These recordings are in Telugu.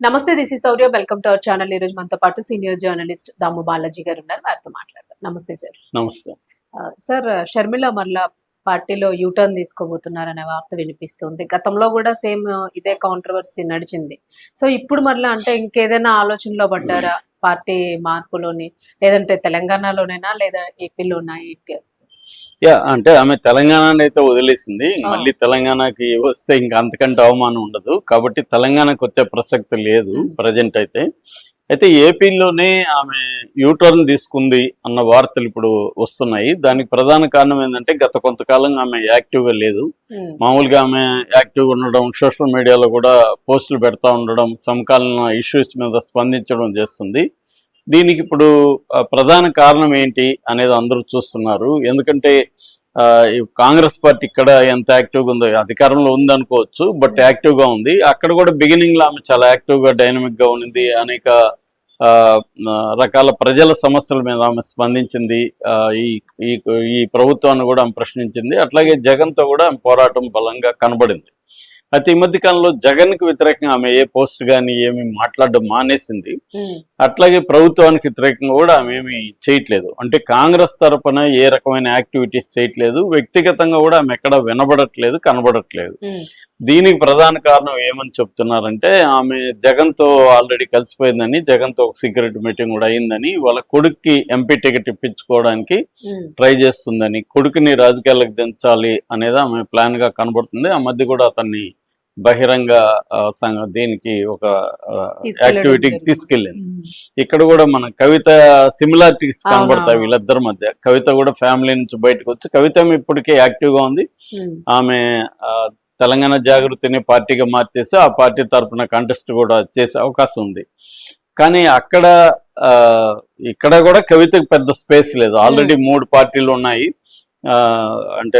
నమస్తే this is Sourya welcome to our channel ఈ రోజు మనతో పాటు సీనియర్ జర్నలిస్ట్ దాము బాలాజీ గారు ఉన్నారు. వారితో మాట్లాడతారు నమస్తే సార్ నమస్తే. సార్ షర్మిల మరలా పార్టీలో యూటర్న్ తీసుకోబోతున్నారనే వార్త వినిపిస్తుంది. గతంలో కూడా సేమ్ ఇదే కాంట్రవర్సీ నడిచింది. సో ఇప్పుడు మరలా అంటే ఇంకేదైనా ఆలోచనలో పడ్డారా? పార్టీ మార్పులోని లేదంటే తెలంగాణలోనేనా? లేదా ఏపీలోనా? ఏంటి అసలు? యా అంటే ఆమె తెలంగాణ అయితే వదిలేసింది. మళ్ళీ తెలంగాణకి వస్తే ఇంకా అంతకంటే అవమానం ఉండదు. కాబట్టి తెలంగాణకు వచ్చే ప్రసక్తి లేదు. ప్రజెంట్ అయితే. అయితే ఏపీలోనే ఆమె యూటర్న్ తీసుకుంది అన్న వార్తలు ఇప్పుడు వస్తున్నాయి. దానికి ప్రధాన కారణం ఏంటంటే గత కొంతకాలంగా ఆమె యాక్టివ్గా లేదు. మామూలుగా ఆమె యాక్టివ్గా ఉండడం సోషల్ మీడియాలో కూడా పోస్టులు పెడతా ఉండడం సమకాలీన ఇష్యూస్ మీద స్పందించడం చేస్తుంది. దీనికి ఇప్పుడు ప్రధాన కారణం ఏంటి అనేది అందరూ చూస్తున్నారు. ఎందుకంటే కాంగ్రెస్ పార్టీ ఇక్కడ ఎంత యాక్టివ్గా ఉందో అధికారంలో ఉంది అనుకోవచ్చు బట్ యాక్టివ్గా ఉంది. అక్కడ కూడా బిగినింగ్లో ఆమె చాలా యాక్టివ్గా డైనమిక్గా ఉంది అనేక రకాల ప్రజల సమస్యల మీద ఆమె స్పందించింది. ఈ ఈ ప్రభుత్వాన్ని కూడా ఆమె ప్రశ్నించింది. అట్లాగే జగన్తో కూడా ఆమె పోరాటం బలంగా కనబడింది. అయితే ఈ మధ్య కాలంలో జగన్కి వ్యతిరేకంగా ఆమె ఏ పోస్ట్ కానీ ఏమి మాట్లాడడం మానేసింది. అట్లాగే ప్రభుత్వానికి వ్యతిరేకంగా కూడా ఆమె ఏమి చేయట్లేదు. అంటే కాంగ్రెస్ తరపున ఏ రకమైన యాక్టివిటీస్ చేయట్లేదు. వ్యక్తిగతంగా కూడా ఆమె ఎక్కడ వినబడట్లేదు కనబడట్లేదు. దీనికి ప్రధాన కారణం ఏమని చెప్తున్నారంటే ఆమె జగన్తో ఆల్రెడీ కలిసిపోయిందని జగన్తో ఒక సీక్రెట్ మీటింగ్ కూడా అయిందని వాళ్ళ కొడుక్కి ఎంపీ టికెట్ ఇప్పించుకోవడానికి ట్రై చేస్తుందని కొడుకుని రాజకీయాలకు దించాలి అనేది ఆమె ప్లాన్గా కనబడుతుంది. ఆ మధ్య కూడా అతన్ని బహిరంగ సంఘ దీనికి ఒక యాక్టివిటీకి. తీసుకెళ్ళింది. ఇక్కడ కూడా మన కవిత సిమిలారిటీస్ కనబడతాయి. వీళ్ళిద్దరి మధ్య. కవిత కూడా ఫ్యామిలీ నుంచి బయటకు వచ్చి కవిత ఇప్పటికే యాక్టివ్గా ఉంది. ఆమె తెలంగాణ జాగృతిని పార్టీగా మార్చేసి ఆ పార్టీ తరపున కంటెస్ట్ కూడా చేసే అవకాశం ఉంది. కానీ అక్కడ ఇక్కడ కూడా కవితకు పెద్ద స్పేస్ లేదు. ఆల్రెడీ మూడు పార్టీలు ఉన్నాయి. అంటే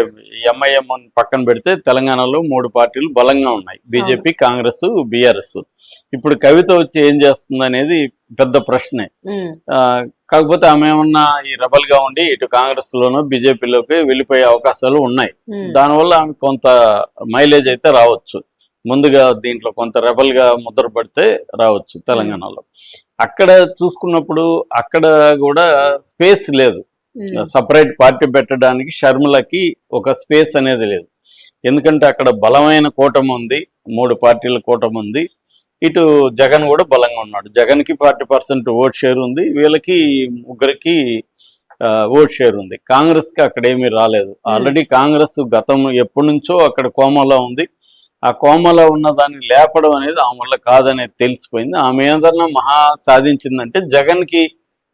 ఎంఐఎం పక్కన పెడితే తెలంగాణలో మూడు పార్టీలు బలంగా ఉన్నాయి. బీజేపీ కాంగ్రెస్ బీఆర్ఎస్ ఇప్పుడు కవిత వచ్చి ఏం చేస్తుంది అనేది పెద్ద ప్రశ్నే. కాకపోతే ఆమె ఏమన్నా ఈ రెబల్గా ఉండి ఇటు కాంగ్రెస్ లోనో బీజేపీలోకి వెళ్ళిపోయే అవకాశాలు ఉన్నాయి. దానివల్ల ఆమె కొంత మైలేజ్ అయితే రావచ్చు. ముందుగా దీంట్లో కొంత రెబల్గా ముద్ర పడితే రావచ్చు తెలంగాణలో. అక్కడ చూసుకున్నప్పుడు అక్కడ కూడా స్పేస్ లేదు. సపరేట్ పార్టీ పెట్టడానికి షర్మిలకి ఒక స్పేస్ అనేది లేదు. ఎందుకంటే అక్కడ బలమైన కూటమి ఉంది మూడు పార్టీల కూటమి ఉంది. ఇటు జగన్ కూడా బలంగా ఉన్నాడు. జగన్కి ఫార్టీ పర్సెంట్ ఓట్ షేర్ ఉంది వీళ్ళకి ముగ్గురికి ఓట్ షేర్ ఉంది. కాంగ్రెస్కి అక్కడ ఏమీ రాలేదు. ఆల్రెడీ కాంగ్రెస్ గతం ఎప్పటి నుంచో అక్కడ కోమలో ఉంది. ఆ కోమలో ఉన్న దాన్ని లేపడం అనేది ఆమె వల్ల కాదనేది తెలిసిపోయింది. ఆమె ఏదన్నా మహా సాధించిందంటే జగన్కి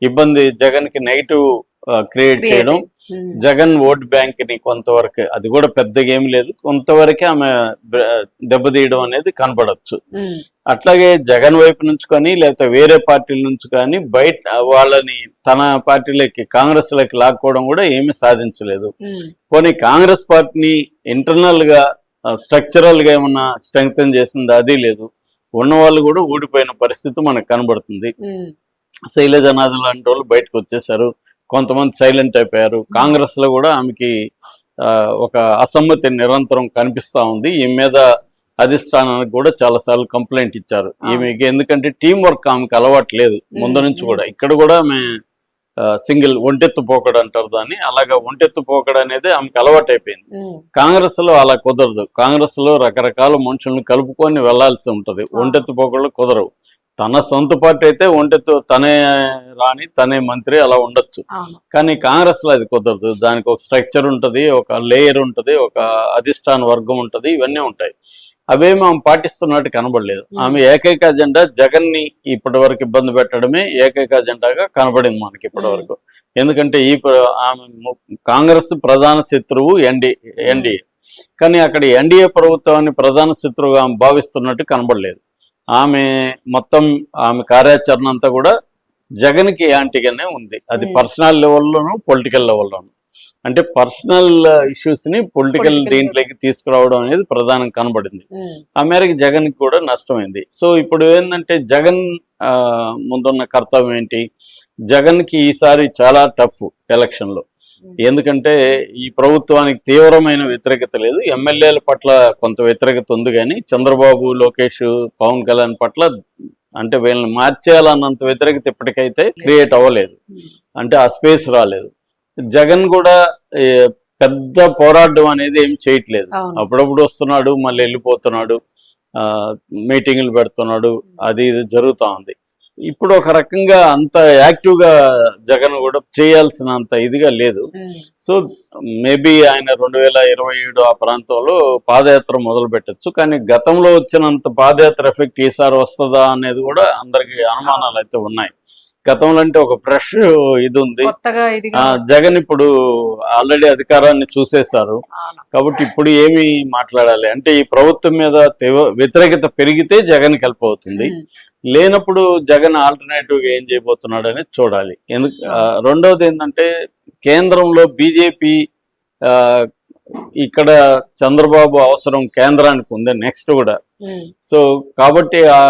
ఇబ్బంది జగన్కి నెగిటివ్ క్రియేట్ చేయడం. ఉమ్, జగన్ ఓట్ బ్యాంక్ని కొంతవరకు అది కూడా పెద్దగా ఏమి లేదు. కొంతవరకే ఆమె దెబ్బతీయడం అనేది కనపడవచ్చు ఉమ్, అట్లాగే జగన్ వైపు నుంచి కానీ లేకపోతే వేరే పార్టీల నుంచి కానీ బయట వాళ్ళని తన పార్టీలోకి కాంగ్రెస్లోకి లాక్కోవడం కూడా ఏమీ సాధించలేదు. ఉమ్, పోనీ కాంగ్రెస్ పార్టీని ఇంటర్నల్గా స్ట్రక్చరల్గా ఏమన్నా స్ట్రెంగ్తన్ చేసింది? అది లేదు. ఉన్న వాళ్ళు కూడా ఊడిపోయిన పరిస్థితి మనకు కనబడుతుంది. ఉమ్, శైలజనాథ్ లాంటి వాళ్ళు బయటకు వచ్చేసారు. కొంతమంది సైలెంట్ అయిపోయారు. కాంగ్రెస్లో కూడా ఆమెకి ఆ, ఒక అసమ్మతి నిరంతరం కనిపిస్తా ఉంది. ఈ మీద అధిష్టానానికి కూడా చాలా సార్లు కంప్లైంట్ ఇచ్చారు. ఈమెకి ఎందుకంటే టీం వర్క్ ఆమెకి అలవాటు లేదు. ముందు నుంచి. కూడా. ఇక్కడ కూడా ఆమె సింగిల్ ఒంటెత్తు పోకడు అంటారు దాన్ని. అలాగా ఒంటెత్తు పోకడు అనేది ఆమెకి అలవాటు అయిపోయింది. కాంగ్రెస్లో అలా కుదరదు. కాంగ్రెస్లో రకరకాల మనుషులను కలుపుకొని వెళ్ళాల్సి ఉంటది. ఒంటెత్తు పోకళ్ళు కుదరవు. తన సొంత పార్టీ అయితే ఒంటెత్తు తనే రాణి తనే మంత్రి అలా ఉండొచ్చు. కానీ కాంగ్రెస్లో అది కుదరదు. దానికి ఒక స్ట్రక్చర్ ఉంటది ఒక లేయర్ ఉంటది ఒక అధిష్టాన వర్గం ఉంటది ఇవన్నీ ఉంటాయి. అవేమి ఆమె పాటిస్తున్నట్టు కనబడలేదు. ఆమె ఏకైక అజెండా జగన్ని ఇప్పటి వరకు ఇబ్బంది పెట్టడమే ఏకైక అజెండాగా కనబడింది మనకి ఇప్పటి వరకు ఎందుకంటే ఈ ఆమె కాంగ్రెస్ ప్రధాన శత్రువు ఎన్డి ఎన్డీఏ. కానీ అక్కడ ఎన్డీఏ ప్రభుత్వాన్ని ప్రధాన శత్రువుగా ఆమె భావిస్తున్నట్టు కనబడలేదు. ఆమె మొత్తం ఆమె కార్యాచరణ అంతా కూడా జగన్కి యాంటీగానే ఉంది. అది. పర్సనల్ లెవెల్లోనూ పొలిటికల్ లెవెల్లోనూ. అంటే పర్సనల్ ఇష్యూస్ని పొలిటికల్ దీంట్లోకి తీసుకురావడం అనేది ప్రధానం కనబడింది. ఆ మేరకు జగన్ కూడా నష్టమైంది. సో ఇప్పుడు ఏంటంటే జగన్ ముందున్న కర్తవ్యం ఏంటి? జగన్కి ఈసారి చాలా టఫ్ ఎలక్షన్లో ఎందుకంటే ఈ ప్రభుత్వానికి తీవ్రమైన వ్యతిరేకత లేదు. ఎమ్మెల్యేల పట్ల కొంత వ్యతిరేకత ఉంది కానీ చంద్రబాబు లోకేష్ పవన్ కళ్యాణ్ పట్ల అంటే వీళ్ళని మార్చేయాలన్నంత వ్యతిరేకత ఇప్పటికైతే క్రియేట్ అవ్వలేదు. అంటే ఆ స్పేస్ రాలేదు. జగన్ కూడా పెద్ద పోరాటం అనేది ఏం చేయట్లేదు. అప్పుడప్పుడు వస్తున్నాడు మళ్ళీ వెళ్ళిపోతున్నాడు ఆ, మీటింగులు పెడుతున్నాడు అది ఇది జరుగుతూ ఉంది. ఇప్పుడు ఒక రకంగా అంత యాక్టివ్గా జగన్ కూడా చేయాల్సినంత ఇదిగా లేదు. సో మేబీ ఆయన రెండు వేల ఇరవై ఏడు ఆ ప్రాంతంలో పాదయాత్ర మొదలు పెట్టచ్చు కానీ గతంలో వచ్చినంత పాదయాత్ర ఎఫెక్ట్ ఈసారి వస్తుందా అనేది కూడా అందరికి అనుమానాలు అయితే ఉన్నాయి. గతంలో అంటే ఒక ఫ్రెష్ ఇది ఉంది జగన్ ఇప్పుడు ఆల్రెడీ అధికారాన్ని చూసేశారు. కాబట్టి ఇప్పుడు ఏమి మాట్లాడాలి అంటే ఈ ప్రభుత్వం మీద వ్యతిరేకత పెరిగితే జగన్ ఉమ్. లేనప్పుడు జగన్ ఆల్టర్నేటివ్గా ఏం చేయబోతున్నాడు అనేది చూడాలి ఎందుకు రెండవది ఏంటంటే కేంద్రంలో బీజేపీ ఇక్కడ చంద్రబాబు అవసరం కేంద్రానికి ఉంది నెక్స్ట్ కూడా. సో కాబట్టి ఆ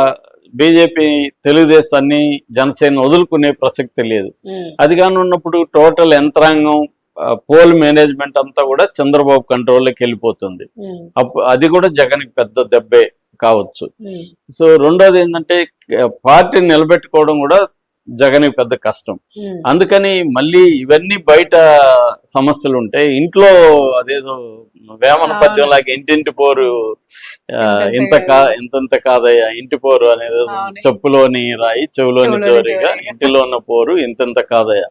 బీజేపీ తెలుగుదేశాన్ని జనసేన వదులుకునే ప్రసక్తి లేదు. అది కాని ఉన్నప్పుడు టోటల్ యంత్రాంగం పోల్ మేనేజ్మెంట్ అంతా కూడా చంద్రబాబు కంట్రోల్లోకి వెళ్ళిపోతుంది అది కూడా జగన్కి పెద్ద దెబ్బే కావచ్చు. సో రెండోది ఏంటంటే పార్టీని నిలబెట్టుకోవడం కూడా జగన్కి పెద్ద కష్టం. అందుకని మళ్ళీ ఇవన్నీ బయట సమస్యలు ఉంటాయి ఇంట్లో అదేదో వేమన. పద్యం లాగా ఇంటింటి పోరు ఇంత కా ఇంతంత కాదయ్యా ఇంటి పోరు అనేది. చెప్పులోని రాయి చెవులోని జోరిగా. ఇంటిలో ఉన్న పోరు ఇంతంత కాదయ్యా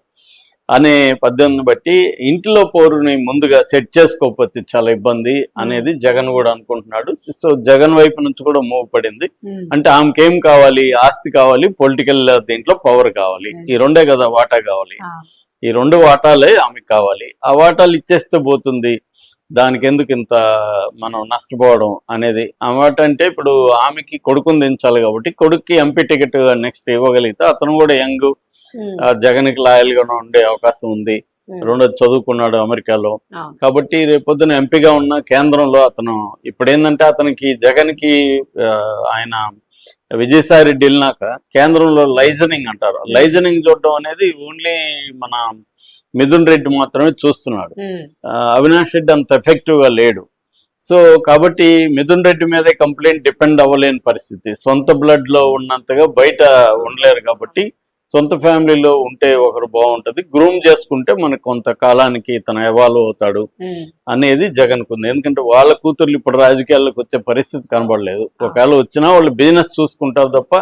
అనే పద్యాన్ని బట్టి ఇంటిలో పోరుని ముందుగా సెట్ చేసుకోకపోతే చాలా ఇబ్బంది అనేది జగన్ కూడా అనుకుంటున్నాడు సో జగన్ వైపు నుంచి కూడా మూవ్ పడింది. అంటే ఆమెకి ఏం కావాలి ఆస్తి కావాలి పొలిటికల్ దీంట్లో పవర్ కావాలి. ఈ రెండే కదా వాటా కావాలి. ఈ రెండు వాటాలే ఆమెకి కావాలి ఆ వాటాలు ఇచ్చేస్తే పోతుంది దానికి ఎందుకు ఇంత మనం నష్టపోవడం అనేది అంటే ఇప్పుడు ఆమెకి కొడుకుని దించాలి కాబట్టి కొడుక్కి ఎంపీ టికెట్ నెక్స్ట్ ఇవ్వగలిగితే అతను కూడా యంగ్. జగన్కి లాయల్గా ఉండే అవకాశం ఉంది. రెండోది చదువుకున్నాడు అమెరికాలో. కాబట్టి రేపొద్దున ఎంపీగా ఉన్న కేంద్రంలో అతను ఇప్పుడు ఏంటంటే అతనికి జగన్కి ఆయన విజయసాయి రెడ్డి వెళ్ళినాక కేంద్రంలో లైజనింగ్ అంటారు. లైజనింగ్ చూడడం అనేది ఓన్లీ మన మిథున్ రెడ్డి మాత్రమే చూస్తున్నాడు. అవినాష్ రెడ్డి అంత ఎఫెక్టివ్గా లేడు. సో కాబట్టి మిథున్ రెడ్డి మీదే కంప్లైంట్ డిపెండ్ అవ్వలేని పరిస్థితి. సొంత బ్లడ్లో ఉన్నంతగా బయట ఉండలేరు కాబట్టి సొంత ఫ్యామిలీలో ఉంటే ఒకరు బాగుంటది. గ్రూమ్ చేసుకుంటే మనకు కొంతకాలానికి ఇతను ఎవాల్వ్ అవుతాడు. అనేది జగన్కు ఉంది. ఎందుకంటే వాళ్ళ కూతుర్లు ఇప్పుడు రాజకీయాల్లోకి వచ్చే పరిస్థితి కనబడలేదు. ఒకవేళ వచ్చినా వాళ్ళు బిజినెస్ చూసుకుంటారు తప్ప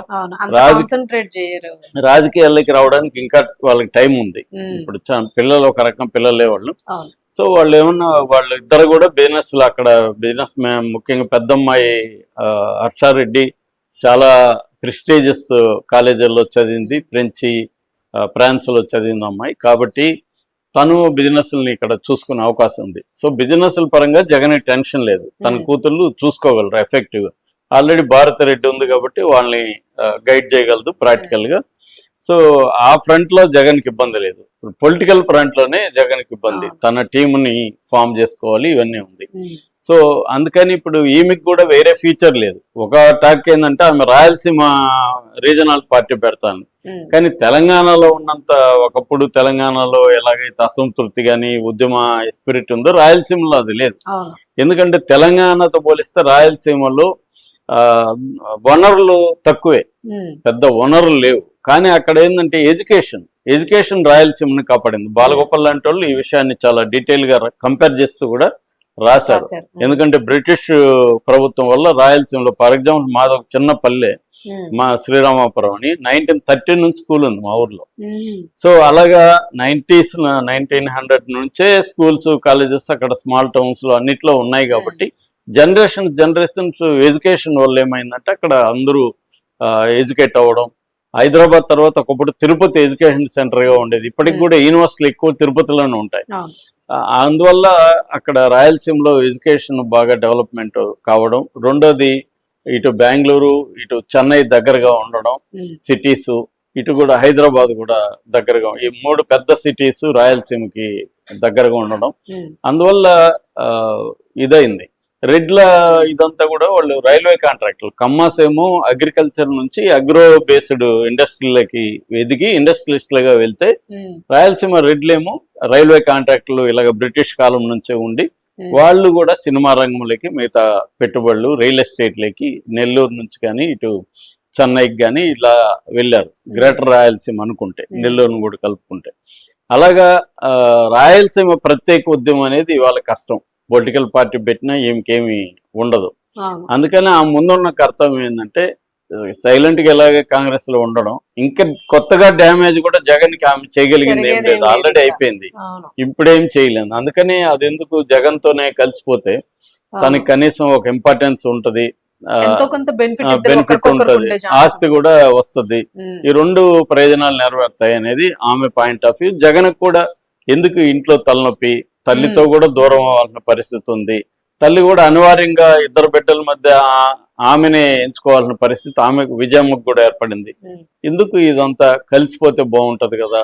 రాజకీయాల్లోకి రావడానికి ఇంకా వాళ్ళకి టైం ఉంది. ఇప్పుడు చా- పిల్లలు ఒక రకం పిల్లలే వాళ్ళు సో వాళ్ళు ఏమన్నా వాళ్ళు ఇద్దరు కూడా బిజినెస్ అక్కడ బిజినెస్ ముఖ్యంగా పెద్దమ్మాయి హర్షారెడ్డి చాలా ప్రెస్టీజియస్ కాలేజీల్లో చదివింది ఫ్రెంచి ఫ్రాన్స్లో చదివింది అమ్మాయి. కాబట్టి తను బిజినెస్ని ఇక్కడ చూసుకునే అవకాశం ఉంది. సో బిజినెస్ పరంగా జగన్ టెన్షన్ లేదు. తన Hmm. కూతుళ్ళు చూసుకోగలరు ఎఫెక్టివ్ ఆల్రెడీ భారత రెడ్డి ఉంది కాబట్టి వాళ్ళని గైడ్ చేయగలదు ప్రాక్టికల్గా. సో ఆ ఫ్రంట్లో జగన్కి ఇబ్బంది లేదు. పొలిటికల్ ఫ్రంట్లోనే జగన్కి ఇబ్బంది. తన టీంని ఫామ్ చేసుకోవాలి ఇవన్నీ ఉంది. సో అందుకని ఇప్పుడు ఈమెకి కూడా వేరే ఫీచర్ లేదు. ఒక టాక్ ఏంటంటే ఆమె రాయలసీమ రీజనల్ పార్టీ పెడతాను. కానీ తెలంగాణలో ఉన్నంత ఒకప్పుడు తెలంగాణలో ఎలాగైతే అసంతృప్తి కానీ ఉద్యమ స్పిరిట్ ఉందో రాయలసీమలో అది లేదు. ఎందుకంటే తెలంగాణతో పోలిస్తే రాయలసీమలో వనరులు తక్కువే. పెద్ద వనరులు లేవు. కానీ అక్కడ ఏంటంటే ఎడ్యుకేషన్ ఎడ్యుకేషన్ రాయలసీమని కాపాడింది బాలగోపాల్ లాంటి వాళ్ళు ఈ విషయాన్ని చాలా డీటెయిల్గా కంపేర్ చేస్తూ కూడా రాశారు. ఎందుకంటే బ్రిటిష్ ప్రభుత్వం వల్ల రాయలసీమలో ఫర్ ఎగ్జాంపుల్ మాది ఒక చిన్న పల్లె. మా శ్రీరామాపురం అని నైన్టీన్ థర్టీ నుంచి స్కూల్ ఉంది మా ఊర్లో. సో అలాగా నైన్టీస్ నైన్టీన్ హండ్రెడ్ నుంచే స్కూల్స్ కాలేజెస్ అక్కడ స్మాల్ టౌన్స్లో అన్నిట్లో ఉన్నాయి కాబట్టి జనరేషన్స్ జనరేషన్స్ ఎడ్యుకేషన్ వల్ల ఏమైందంటే అక్కడ అందరూ ఎడ్యుకేట్ అవ్వడం హైదరాబాద్ తర్వాత ఒకప్పుడు తిరుపతి ఎడ్యుకేషన్ సెంటర్గా ఉండేది ఇప్పటికి Hmm. కూడా యూనివర్సిటీలు ఎక్కువ తిరుపతిలోనే ఉంటాయి అందువల్ల అక్కడ రాయలసీమలో ఎడ్యుకేషన్ బాగా డెవలప్మెంట్ కావడం రెండోది ఇటు బెంగళూరు ఇటు చెన్నై దగ్గరగా ఉండడం ఉమ్. సిటీస్ ఇటు కూడా హైదరాబాద్ కూడా దగ్గరగా ఈ మూడు పెద్ద సిటీస్ రాయలసీమకి దగ్గరగా ఉండడం ఉమ్. అందువల్ల ఇదైంది రెడ్ల ఇదంతా కూడా వాళ్ళు రైల్వే కాంట్రాక్టులు కమ్మాస్ ఏమో అగ్రికల్చర్ నుంచి అగ్రో బేస్డ్ ఇండస్ట్రీలకి ఎదిగి ఇండస్ట్రియలిస్ట్లుగా వెళ్తే. రాయలసీమ రెడ్లేమో రైల్వే కాంట్రాక్టులు ఇలాగ బ్రిటిష్ కాలం నుంచే ఉండి. వాళ్ళు కూడా సినిమా రంగంలోకి మిగతా పెట్టుబడులు రియల్ ఎస్టేట్లకి నెల్లూరు నుంచి కానీ ఇటు చెన్నైకి కానీ ఇలా వెళ్ళారు గ్రేటర్ రాయలసీమ అనుకుంటే. నెల్లూరును కూడా కలుపుకుంటే అలాగా రాయలసీమ ప్రత్యేక ఉద్యమం అనేది ఇవాళ కష్టం పొలిటికల్ పార్టీ పెట్టినా ఏమికేమి ఉండదు. అందుకని ఆ ముందున్న కర్తవ్యం ఏంటంటే సైలెంట్గా ఇలాగే కాంగ్రెస్లో ఉండడం. ఇంకా కొత్తగా డ్యామేజ్ కూడా జగన్కి ఆమె చేయగలిగింది ఏం లేదు. ఆల్రెడీ. అయిపోయింది. ఇప్పుడేం చేయలేదు. అందుకని అది ఎందుకు జగన్ తోనే కలిసిపోతే తనకి కనీసం ఒక ఇంపార్టెన్స్ ఉంటది. బెనిఫిట్ ఉంటది. ఆస్తి కూడా వస్తది. ఈ రెండు ప్రయోజనాలు నెరవేరుతాయి అనేది ఆమె పాయింట్ ఆఫ్ వ్యూ. జగన్ కూడా ఎందుకు ఇంట్లో తలనొప్పి? తల్లితో కూడా దూరం అవ్వాల్సిన పరిస్థితి ఉంది. తల్లి కూడా అనివార్యంగా ఇద్దరు బిడ్డల మధ్య ఆమెనే ఎంచుకోవాల్సిన పరిస్థితి ఆమెకు విజయమ్మకు కూడా ఏర్పడింది. ఎందుకు ఇదంతా కలిసిపోతే బాగుంటది కదా?